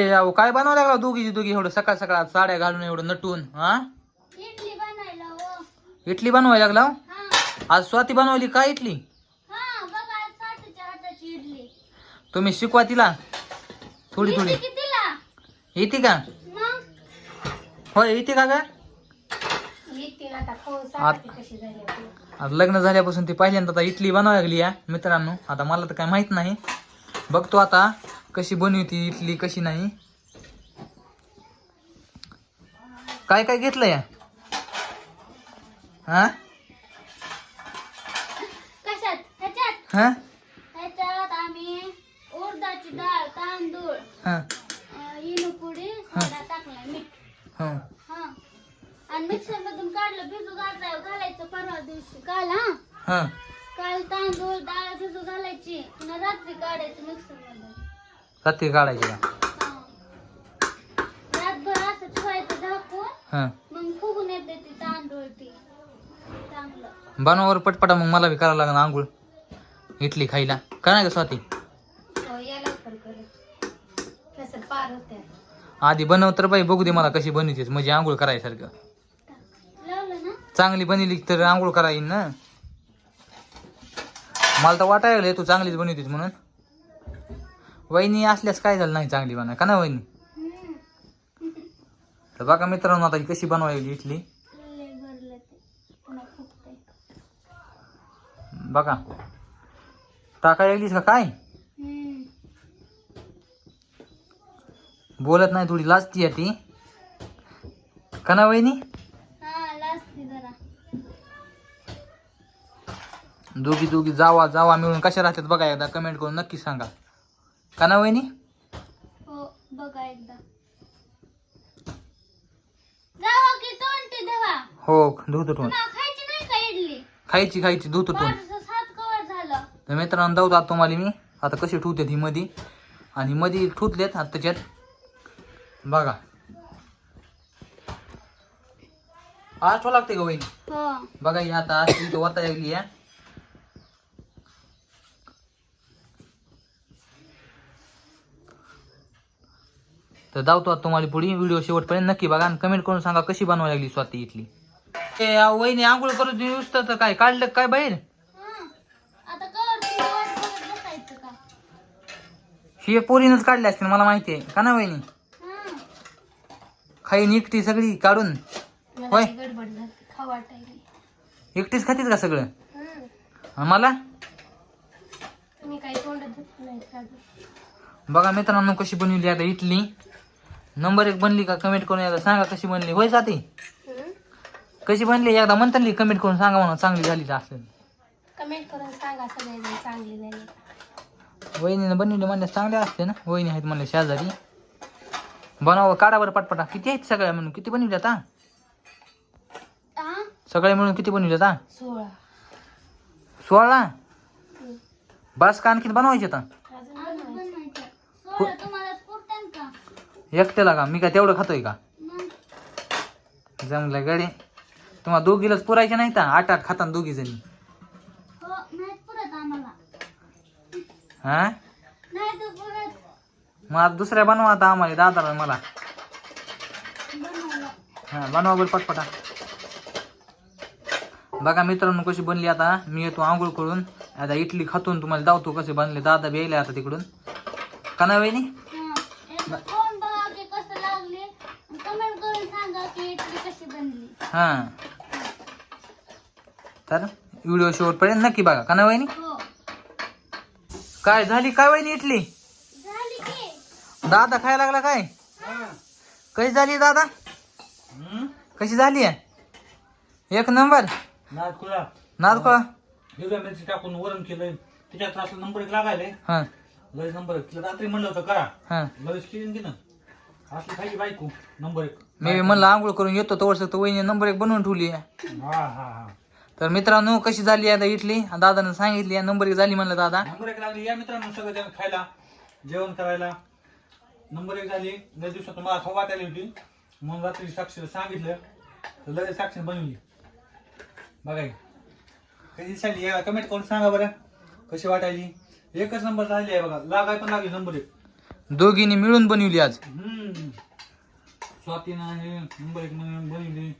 ए, अहो, काय बनवावं लागला दोघीची दोघी एवढं सकाळ सकाळ साड्या घालून एवढं नटून हा? इडली बनायला हो. इडली बनवायला लागला हो? हा. आज स्वाती बनवली काय इडली? हा बघा आज साठच्या हाताची इडली. तुम्ही शिकवा तिला. थोडी थोडी. इडली कितीला? येते का? मग? होय येते का का आता कशी झाली. आज लग्न झाल्यापासून ती पहिल्यांदा आता इडली बनवायला लागली या मित्रांनो. आता मला तर काय माहीत नाही. बघतो आता. कशी बनवती इडली कशी नाही? काय काय घेतलं या? हा? कशात? ह्याच्यात? हा? ह्याच्यात आम्ही उडदाची डाळ तांदूळ हा. अं, इनुपुडी सोडा टाकलाय मीठ. हा. हा. आणि मिक्सर मधून काढलं भिजू घालाय घालायचं परवा दिवशी. काल हा? हा. काल तांदूळ डाळ भिजू घालायची. पुन्हा रात्री काढायचं मिक्सर रात्री काढायची का. रातभर असं ठेवायचं झाकून हा. मग फुगून येते ती तांदूळ ती. चांगलं. बनवावर पटपटा मग मला बी करावं लागेल आंघोळ. इडली खायला. का नाही का स्वाती? हो या लवकर करत कसं पार होते. आधी बनव तर बाई बघू दे मला कशी बनवतेस. म्हणजे आंघोळ करायसारखं. लावलं ना? चांगली बनवली तर आंघोळ करा येईन ना? मला तर वाटायला तू चांगलीच बनवतीस म्हणून. वहिनी असल्यास काय झालं नाही चांगली बनवाय का ना वहिनी? तर बघा मित्रांनो आता ही कशी बनवायली इथली बघा. टाकायला लागलीस का काय? बोलत नाही थोडी लाजती आहे ती. का ना वहिनी? दोघी दोघी जावा जावा मिळून कशा राहतात बघा एकदा कमेंट करून नक्की सांगा. का ना वहिनी? हो बघा एकदा. जावा की तोंडटी देवा. हो धुतो खायची नाही का इडली? खायची खायची धुतो टोन फारसं सात कवर झालं. तर मित्रांनो दावतात तुम्हाला मी. आता कशी ठेवतात ही मधी. आणि मधी ठुतलेत आता त्याच्यात बघा. आठवा लागते का वहिनी? हो. बघा ही आता अशी इथं वता लागली आहे तर दावतो तुम्हाला पुढे. व्हिडिओ शेवटपर्यंत नक्की बघा आणि कमेंट करून सांगा कशी बनवायला लागली स्वाती इथली आ, वहिनी आंघोळ नुसतं तर काय? काढलं काय बाहेर? हा. पोरीनच काढली असतील मला माहिती आहे. का ना वहिनी? खाई निकटी सगळी काढून. होय. एकटीच खातीत का सगळं? मला? का बघा मित्रांनो कशी बनवली आता इडली. नंबर एक बनली का कमेंट करून एकदा सांगा कशी बनली. होय जाते कशी बनली? एकदा म्हणताली कमेंट करून सांगा म्हणून चांगली झाली तर असेल. कमेंट करून सांगा सगळेजण चांगली झाली. वहिनीनं बनवली म्हणल्यास चांगले असते ना? वहिनी आहेत म्हणले शेजारी. बनवा काढा बरं पटपटा. किती आहेत सगळ्या म्हणून? किती बनवली आता? हा सगळ्या मिळून किती बनवली आता? सोळा. सोळा? बस का आणखी बनवायचे आता अजून बनवायचं सोळा तुम्हाला पुरतात का एकट्याला का? मी काय तेवढं खातोय का? जमलं गडे. तुम्हाला दोघीलाच पुरायचे नाही का आठ आठ खाताना दोघी जणी. हो तर मग आता दुसऱ्या बनवा आता आम्हाला दादाला मला. हा बनवा बरं पटपटा. बघा मित्रांनो कशी बनली आता. मी येतो आंघोळ करून. आता इडली खातून तुम्हाला दावतो कसे बनले. दादा बी आता तिकडून. का ना वहिनी? हा एकदा खाऊन बघा की कसं लागले. कमेंट करून सांगा की इडली कशी बनली. हा. तर व्हिडिओ शेवटपर्यंत नक्की बघा का ना वहिनी? हो. काय झाली काय वहिनी इडली झाली की. दादा खायला लागला काय? कशी झाली दादा? कशी झाली आहे? एक नंबर. नादकुळा नादकोळा हिरव्या मिरची टाकून वरण केलंय त्याच्यात असं नंबर एक लागायले. हा. लगेच नंबर एक. तिला रात्री म्हणलं होतं करा. हा. लगेच केली की ना. असली खायची बायको नंबर एक. मी बी म्हणलं आंघोळ करून येतो तोवर तर वहिनी नंबर एक बनवून ठेवली आहे. हा हा हा. तर मित्रांनो कशी झाली आता इडली? दादानं सांगितली आहे, नंबर एक झाली म्हणलं दादा. नंबर एक लागली या मित्रांनो सगळं जण खायला जेवण करायला. नंबर एक झाली. लय दिवसात मला खाऊ वाटायली होती. म्हणून रात्री साक्षीला सांगितलं. तर लगेच साक्षी बनवली. बघा हे. कशी झाली? या कमेंट करून सांगा बरं. कशी वाटायली? एकच नंबर झाली आहे बघा. लागाय पण लागली नंबर एक. दोघींनी मिळून बनवली आज. हम्म. स्वातीनं आणि नंबर एक म्हणून बनवली.